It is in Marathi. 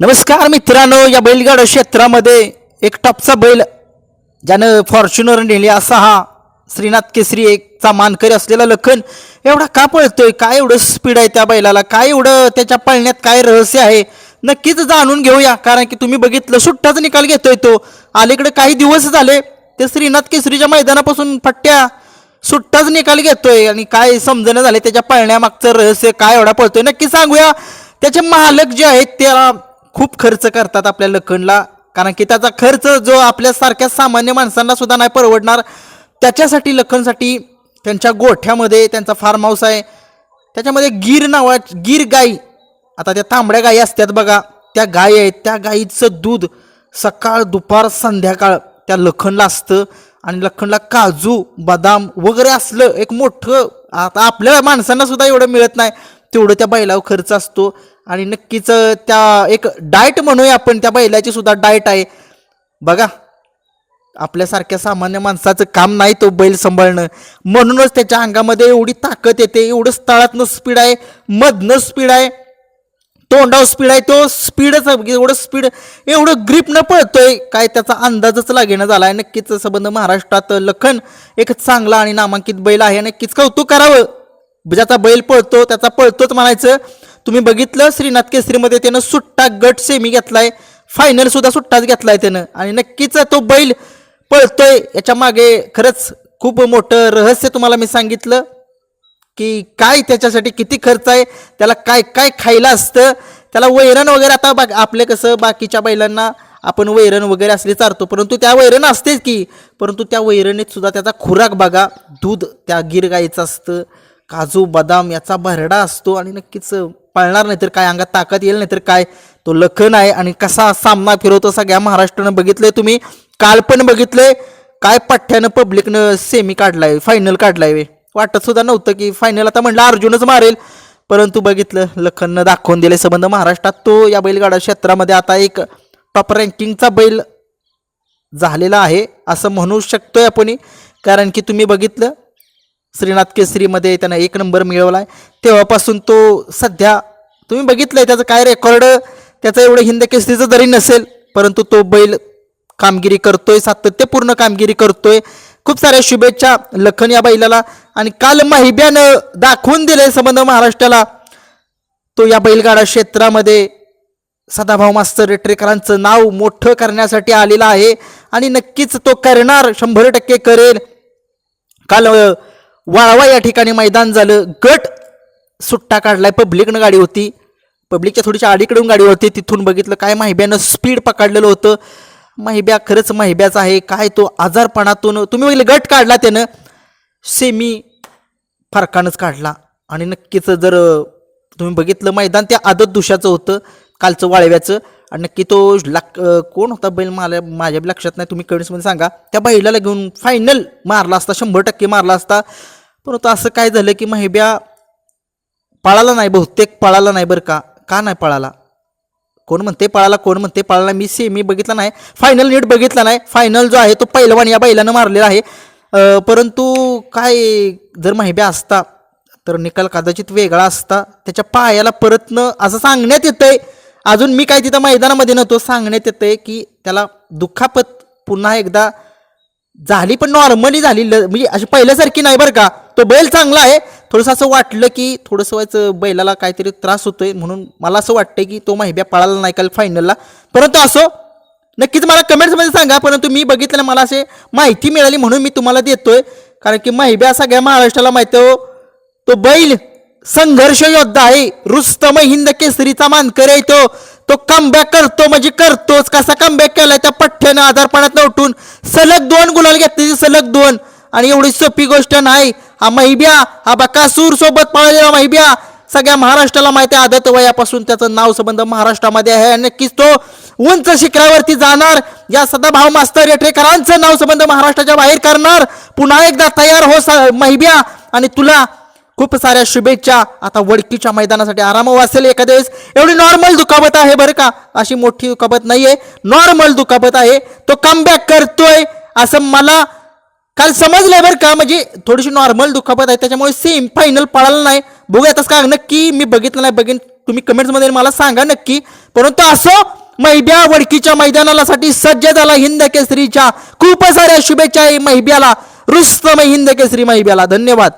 नमस्कार मित्रांनो या बैलगाड क्षेत्रामध्ये एक टॉपचा बैल ज्यानं फॉर्च्युनर नेली असा हा श्रीनाथ केसरी एकचा मानकरी असलेला लखन एवढा का पळतोय? काय एवढं स्पीड आहे त्या बैलाला? काय एवढं त्याच्या पळण्यात काय रहस्य आहे? नक्कीच जाणून घेऊया कारण की तुम्ही बघितलं सुट्टाचा निकाल घेतोय तो. अलीकडे काही दिवस झाले ते श्रीनाथ केसरीच्या मैदानापासून फट्ट्या सुट्टाच निकाल घेतोय आणि काय समजणं झाले त्याच्या पळण्यामागचं रहस्य काय एवढा पळतोय नक्की सांगूया. त्याचे मालक जे आहेत त्याला खूप खर्च करतात आपल्या लखनला. कारण की त्याचा खर्च जो आपल्यासारख्या सामान्य माणसांना सुद्धा नाही परवडणार त्याच्यासाठी लखनसाठी त्यांच्या गोठ्यामध्ये त्यांचा फार्म हाऊस आहे. त्याच्यामध्ये गीर नावा गीर गाई. आता त्या तांबड्या गायी असतात बघा. त्या गायी आहेत. त्या गाईचं दूध सकाळ दुपार संध्याकाळ त्या लखनला असतं. आणि लखनला काजू बदाम वगैरे असलं एक मोठं आता आपल्या माणसांना सुद्धा एवढं मिळत नाही. तेवढं त्या बैलावर खर्च असतो. आणि नक्कीच त्या एक डाएट म्हणूया आपण त्या बैलाची सुद्धा डाएट आहे. बघा आपल्यासारख्या सामान्य माणसाचं काम नाही तो बैल सांभाळणं. म्हणूनच त्याच्या अंगामध्ये एवढी ताकद येते एवढं स्थळातनं स्पीड आहे मधनं स्पीड आहे तोंडावर स्पीड आहे तो स्पीडच एवढं स्पीड एवढं ग्रीप न पळतोय काय त्याचा अंदाजच लागेना झाला आहे नक्कीच संबंध महाराष्ट्रात लखन एक चांगला आणि नामांकित बैल आहे. नक्कीच कौतुक करावं. ज्याचा बैल पळतो त्याचा पळतोच म्हणायचं. तुम्ही बघितलं श्रीनाथ केसरीमध्ये त्यानं सुट्टा गट सेमी घेतलाय. फायनल सुद्धा सुट्टाच घेतलाय त्यानं. आणि नक्कीच तो बैल पळतोय. याच्या मागे खरंच खूप मोठं रहस्य तुम्हाला मी सांगितलं की काय त्याच्यासाठी किती खर्च आहे त्याला काय काय खायला असतं त्याला वैरण वगैरे आता बा आपले कसं बाकीच्या बैलांना आपण वैरण वगैरे असले चारतो परंतु त्या वैरण असतेच की परंतु त्या वैरणीत सुद्धा त्याचा खुराक बघा दूध त्या गिर गाईचं असतं काजू बदाम याचा भरडा असतो आणि नक्कीच पळणार नाही तर काय अंगात ताकद येईल नाही तर काय? तो लखन आहे आणि कसा सामना फिरवतो सगळ्या महाराष्ट्रानं बघितलंय तुम्ही. काल पण बघितलंय. काय पठ्ठ्यानं पब्लिकनं सेमी काढलाय फायनल काढलाय वाटत सुद्धा नव्हतं की फायनल आता म्हणलं अर्जुनच मारेल. परंतु बघितलं लखननं दाखवून दिले संबंध महाराष्ट्रात. तो या बैलगाडा क्षेत्रामध्ये आता एक टॉप रँकिंगचा बैल झालेला आहे असं म्हणू शकतोय आपण. कारण की तुम्ही बघितलं श्रीनाथ केसरीमध्ये त्यानं एक नंबर मिळवला आहे तेव्हापासून तो सध्या तुम्ही बघितलंय त्याचं काय रेकॉर्ड त्याचं एवढं हिंद केसरीचं जरी नसेल परंतु तो बैल कामगिरी करतोय सातत्यपूर्ण कामगिरी करतोय. खूप साऱ्या शुभेच्छा लखन या बैलाला. आणि काल माहिब्यानं दाखवून दिले संबंध महाराष्ट्राला. तो या बैलगाडा क्षेत्रामध्ये सदाभाऊ मास्तर रेटरेकरांचं नाव मोठं करण्यासाठी आलेला आहे. आणि नक्कीच तो करणार शंभर टक्के करेल. काल वाळवा या ठिकाणी मैदान झालं. गट सुट्टा काढलाय पब्लिकनं गाडी होती. पब्लिकच्या थोडीशी अडीकडून गाडी होती तिथून बघितलं काय माहिब्यानं स्पीड पकडलेलं होतं. माहिब्या खरंच माहिब्याचा आहे काय तो आजारपणातून तुम्ही बघितलं गट काढला त्यानं सेमी फरकानंच काढला. आणि नक्कीच जर तुम्ही बघितलं मैदान त्या आदत दुशाचं होतं कालचं वाळव्याचं आणि नक्की तो लाक कोण होता बैल मला माझ्या लक्षात नाही तुम्ही कमेंट्समध्ये सांगा. त्या बैलाला घेऊन फायनल मारला असता शंभर टक्के मारला असता. परंतु असं काय झालं की महिब्या पळाला नाही बहुतेक पळाला नाही बरं का. का नाही पळाला? कोण म्हणते पळाला कोण म्हणते पळाला मी सेमी बघितला नाही. फायनल नीट बघितला नाही. फायनल जो आहे तो पैलवान या बैलानं मारलेला आहे. परंतु काय जर माहिती असता तर निकाल कदाचित वेगळा असता. त्याच्या पायाला परतनं असं सांगण्यात येतंय. अजून मी काय तिथं मैदानामध्ये नव्हतो सांगण्यात येतंय की त्याला दुखापत पुन्हा एकदा झाली पण नॉर्मली झाली. ल- म्हणजे अशी पहिल्यासारखी नाही बरं का. तो बैल चांगला आहे थोडंसं असं वाटलं की थोडंसं व्हायचं बैलाला काहीतरी त्रास होतोय म्हणून मला असं वाटतंय की तो माहिब्या पळाला नाही काल फायनलला परंतु असो नक्कीच मला कमेंट्समध्ये सांगा परंतु मी बघितलं मला असे माहिती मिळाली म्हणून मी तुम्हाला देतोय. कारण की माहिब्या सगळ्या महाराष्ट्राला माहिती आहे हो. तो बैल संघर्ष योद्धा आहे. रुस्तम हिंद केसरीचा मानकर आहे तो. तो कमबॅक करतो म्हणजे करतोच. कसा कमबॅक केलाय त्या पठ्ठ्यानं आधारपणात उठून. सलग दोन गुलाल घेतले सलग दोन. आणि एवढी सोपी गोष्ट नाही. हा महिब्या हा बकासूर सोबत पळालेला महिब्या. सगळ्या महाराष्ट्राला माहिती आहे आदत वयापासून त्याचं नाव संबंध महाराष्ट्रामध्ये आहे. आणि नक्कीच तो उंच शिखरावरती जाणार. या सदाभाऊ मास्तर येठेकरांचं नाव संबंध महाराष्ट्राच्या बाहेर करणार. पुन्हा एकदा तयार हो महिब्या. आणि तुला खूप साऱ्या शुभेच्छा. आता वडकीच्या मैदानासाठी आराम वाचेल एखाद्या वेळेस एवढी नॉर्मल दुखापत आहे बरं का? अशी मोठी दुखापत नाहीये. नॉर्मल दुखापत आहे. तो कमबॅक करतोय असं मला काल समजलं बरं का म्हणजे थोडीशी नॉर्मल दुखापत आहे त्याच्यामुळे सेम फायनल पळाला नाही. बघूया का नक्की मी बघितलं नाही बघेन. तुम्ही कमेंट्समध्ये मला सांगा नक्की. परंतु असो महिब्या वडकीच्या मैदानाला साठी सज्ज झाला हिंद केसरीच्या. खूप साऱ्या शुभेच्छा महिब्याला रुस्तम हिंद केसरी महिब्याला धन्यवाद.